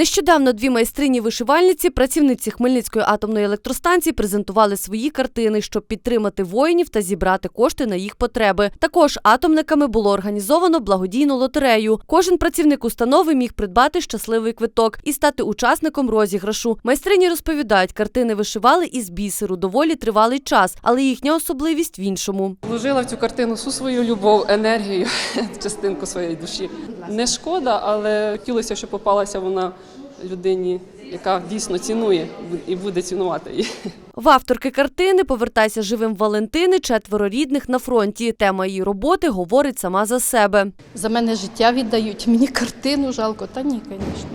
Нещодавно дві майстрині вишивальниці, працівниці Хмельницької атомної електростанції, презентували свої картини, щоб підтримати воїнів та зібрати кошти на їх потреби. Також атомниками було організовано благодійну лотерею. Кожен працівник установи міг придбати щасливий квиток і стати учасником розіграшу. Майстрині розповідають, картини вишивали із бісеру доволі тривалий час, але їхня особливість в іншому. Вложила в цю картину всю свою любов, енергію, частинку своєї душі. Не шкода, але хотілося, щоб попалася вона людині, яка дійсно цінує і буде цінувати її. В авторки картини Повертайся живим Валентини четверо рідних на фронті. Тема її роботи говорить сама за себе. За мене життя віддають, мені картину жалко. Та ні, звісно.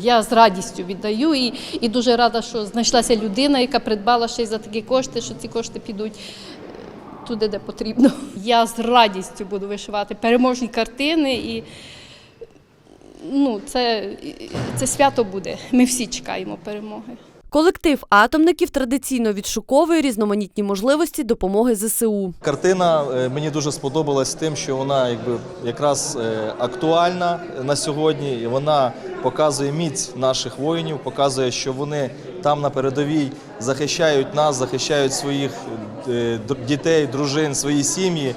Я з радістю віддаю і, і дуже рада, що знайшлася людина, яка придбала ще й за такі кошти, що ці кошти підуть туди, де потрібно. Я з радістю буду вишивати переможні картини і ну, це, це свято буде. Ми всі чекаємо перемоги. Колектив атомників традиційно відшуковує різноманітні можливості допомоги ЗСУ. Картина е, мені дуже сподобалась тим, що вона якби якраз е, актуальна на сьогодні. І вона показує міць наших воїнів, показує, що вони там на передовій захищають нас, захищають своїх е, дітей, дружин, свої сім'ї.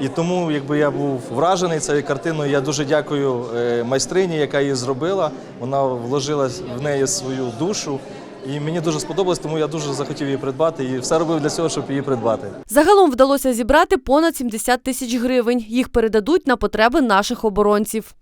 І тому, якби я був вражений цією картиною, я дуже дякую е, майстрині, яка її зробила. Вона вложила в неї свою душу. І мені дуже сподобалось, тому я дуже захотів її придбати і все робив для цього, щоб її придбати. Загалом вдалося зібрати понад 70 тисяч гривень. Їх передадуть на потреби наших оборонців.